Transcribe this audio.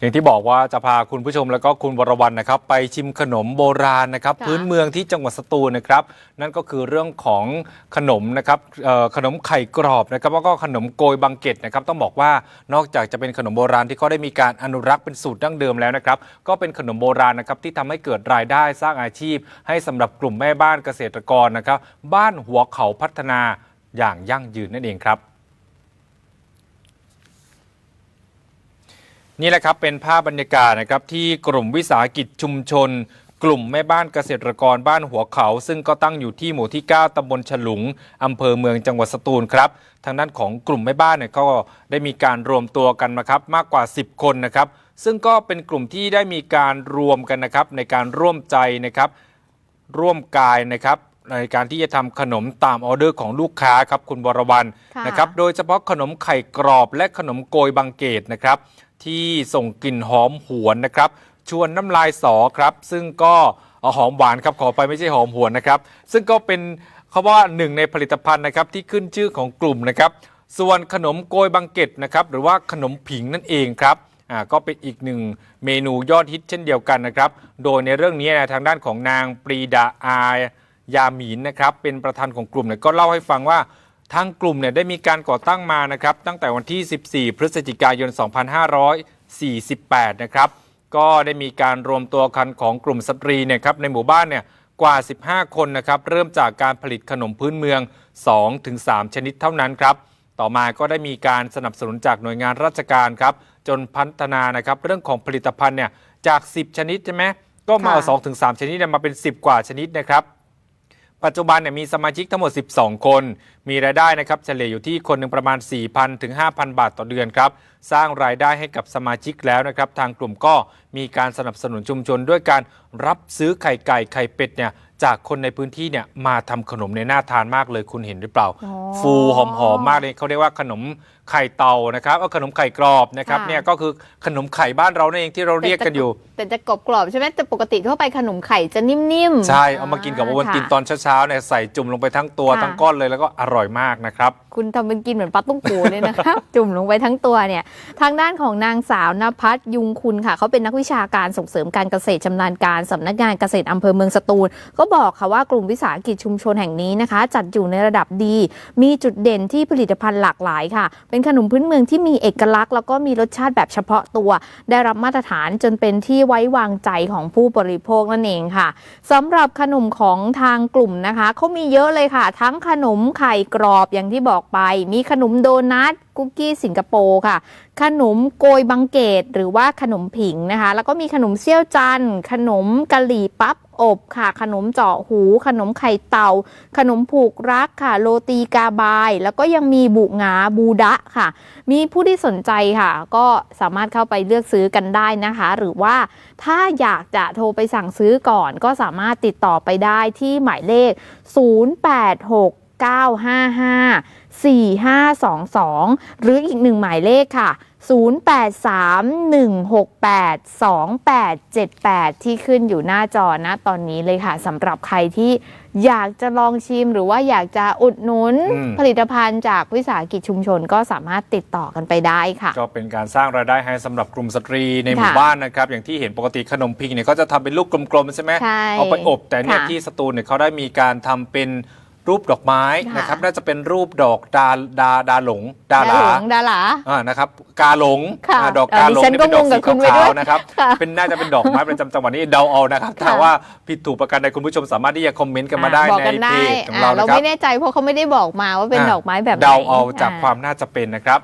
อย่างที่บอกว่าจะพาคุณผู้ชมแล้วก็คุณวรวรรณนะครับ ไปชิมขนมโบราณนะครับค่ะพื้นเมืองที่จังหวัดสตูลนะครับ นั่นก็คือเรื่องของขนมนะครับเอ่อขนมไข่กรอบนะครับแล้วก็ขนมโกยบังเกตนะครับต้องบอกว่านอกจากจะเป็นขนมโบราณที่เขาได้มีการอนุรักษ์เป็นสูตรดั้งเดิมแล้วนะครับ ก็เป็นขนมโบราณนะครับที่ทำให้เกิดรายได้สร้างอาชีพ ให้สำหรับกลุ่มแม่บ้านเกษตรกรนะครับ บ้านหัวเขาพัฒนาอย่างยั่งยืนนั่นเองครับ นี่แหละครับเป็นภาพบรรยากาศนะครับที่กลุ่มวิสาหกิจชุมชน กลุ่มแม่บ้านเกษตรกรบ้านหัวเขา ซึ่งก็ตั้งอยู่ที่หมู่ที่ 9ตำบลฉลุงอำเภอเมืองจังหวัดสตูลครับ ทางด้านของกลุ่มแม่บ้านเนี่ยก็ได้มีการรวมตัวกันนะครับมากกว่า 10 คนนะครับ ซึ่งก็เป็นกลุ่มที่ได้มีการรวมกันนะครับในการร่วมใจนะครับร่วมกายนะครับในการที่จะทำขนมตามออเดอร์ของลูกค้าครับคุณบรวรรณค่ะนะครับ โดยเฉพาะขนมไข่กรอบและขนมโกยบังเกตนะครับ ที่ส่งกลิ่นหอมหวนนะครับ ชวนน้ำลายสอครับ ซึ่งก็หอมหวานครับขอไปไม่ใช่หอมหวนนะครับ ซึ่งก็เป็นเขาว่าหนึ่งในผลิตภัณฑ์นะครับที่ขึ้นชื่อของกลุ่มนะครับ ส่วนขนมโกยบังเกตนะครับหรือว่าขนมผิงนั่นเองครับอ่าก็เป็นอีกหนึ่งเมนูยอดฮิตเช่นเดียวกันนะครับ โดยในเรื่องนี้นะทางด้านของนางปรีดาอายาหมีนนะครับเป็นประธานของกลุ่มเนี่ยก็เล่าให้ฟังว่า ทางกลุ่มเนี่ยได้มีการก่อตั้งมานะครับตั้งแต่วันที่ 14 พฤศจิกายน 2548 นะครับก็ได้มีการรวมตัวกันของกลุ่มสตรีเนี่ยครับในหมู่บ้านเนี่ยกว่า 15 คนนะครับเริ่มจากการผลิตขนมพื้นเมือง 2-3 ชนิดเท่านั้นครับต่อมาก็ได้มีการสนับสนุนจากหน่วยงานราชการครับจนพัฒนานะครับเรื่องของผลิตภัณฑ์เนี่ยจาก 10 ชนิดใช่ไหมก็มาเอา2-3 ชนิดเนี่ยมาเป็น 10 กว่าชนิดนะครับ ปัจจุบันเนี่ยมีสมาชิกทั้งหมด 12 คน มีรายได้นะครับเฉลี่ยอยู่ที่คนหนึ่งประมาณ 4,000 ถึง 5,000 บาทต่อเดือนครับ สร้างรายได้ให้กับสมาชิกแล้วนะครับ ทางกลุ่มก็มีการสนับสนุนชุมชนด้วยการรับซื้อไข่ไก่ไข่เป็ดเนี่ยจากคนในพื้นที่เนี่ยมาทำขนมในยน่าทานมากเลยคุณเห็นหรือเปล่าอ๋อฟูหอมๆมากเลยเขาเรียกว่าขนมไข่เตานะครับเอาขนมไข่กรอบนะครับค่ะเนี่ยก็คือขนมไข่บ้านเรานั่นเองที่เราเรียกกันอยู่ แต่จะกรอบกรอบๆใช่ไหมแต่ปกติทั่วไปขนมไข่จะนิ่มๆ ใช่เอามากินกับวันค่ะกินตอนเช้าๆเนี่ยใส่จุ่มลงไปทั้งตัวค่ะทั้งก้อนเลยแล้วก็อร่อยมากนะครับ คุณทำเป็นกินเหมือนปลาตุ้งปูเลยนะคะจุ่มลงไปทั้งตัวเนี่ยทางด้านของนางสาวนภัสยุงคุณค่ะเขาเป็นนักวิชาการส่งเสริมการเกษตรชำนาญการสำนักงานเกษตรอำเภอเมืองสตูล ก็บอกค่ะว่ากลุ่มวิสาหกิจชุมชนแห่งนี้นะคะ จัดอยู่ในระดับดี มีจุดเด่นที่ผลิตภัณฑ์หลากหลายค่ะ เป็นขนมพื้นเมืองที่มีเอกลักษณ์แล้วก็มีรสชาติแบบเฉพาะตัว ได้รับมาตรฐานจนเป็นที่ไว้วางใจของผู้บริโภคนั่นเองค่ะสำหรับขนมของทางกลุ่มนะคะเขามีเยอะเลยค่ะ ทั้งขนมไข่กรอบอย่างที่บอกไป มีขนมโดนัท คุกกี้สิงคโปร์ค่ะ ขนมโกยบังเกตหรือว่าขนมผิงนะคะ แล้วก็มีขนมเซี่ยวจันขนมกะหรี่ปั๊บอบค่ะ ขนมเจาะหู ขนมไข่เต่า ขนมผูกรักค่ะ โรตีกาบาย แล้วก็ยังมีบุงาบูดะค่ะ มีผู้ที่สนใจค่ะ ก็สามารถเข้าไปเลือกซื้อกันได้นะคะ หรือว่าถ้าอยากจะโทรไปสั่งซื้อก่อน ก็สามารถติดต่อไปได้ที่หมายเลข 086 955 4522 หรืออีกหนึ่งหมายเลขค่ะ 0831682878 ที่ขึ้นอยู่หน้าจอนะตอนนี้เลยค่ะสำหรับใครที่อยากจะลองชิมหรือว่าอยากจะอุดหนุนอืมผลิตภัณฑ์จากวิสาหกิจชุมชนก็สามารถติดต่อกันไปได้ค่ะ ก็เป็นการสร้างรายได้ให้สำหรับกลุ่มสตรีในหมู่ค่ะบ้านนะครับ อย่างที่เห็นปกติขนมพิงเนี่ยเขาจะทำเป็นลูกกลมๆใช่ไหมใช่เอาไปอบแต่เนี่ยค่ะที่สตูลเนี่ยเขาได้มีการทำเป็น รูปดอกไม้ค่ะ นะครับ น่าจะเป็นรูปดอกดาดาดาหลงดาดาลาหลงดาหลา อ่านะครับกาหลงค่ะอ่าดอกเอ่อกาหลงดิฉันนี่เป็นดอกก็งงกัสีบคุณไว้ขาด้ววยๆนะครับค่ะเป็นน่าจะเป็นดอกไม้ประจำจังหวัดนี้เดาเอานะครับค่ะ ถ้าว่าผิดถูกประการใดคุณผู้ชมสามารถที่จะคอมเมนต์กันมาได้บอกในกันเพได้จของอ่าเราเรานะครับไม่แน่ใจเพราะเขาไม่ได้บอกมาว่าเป็นดอกไม้แบบไหนเดาเอาจากอ่ความน่าจะเป็นนะครับ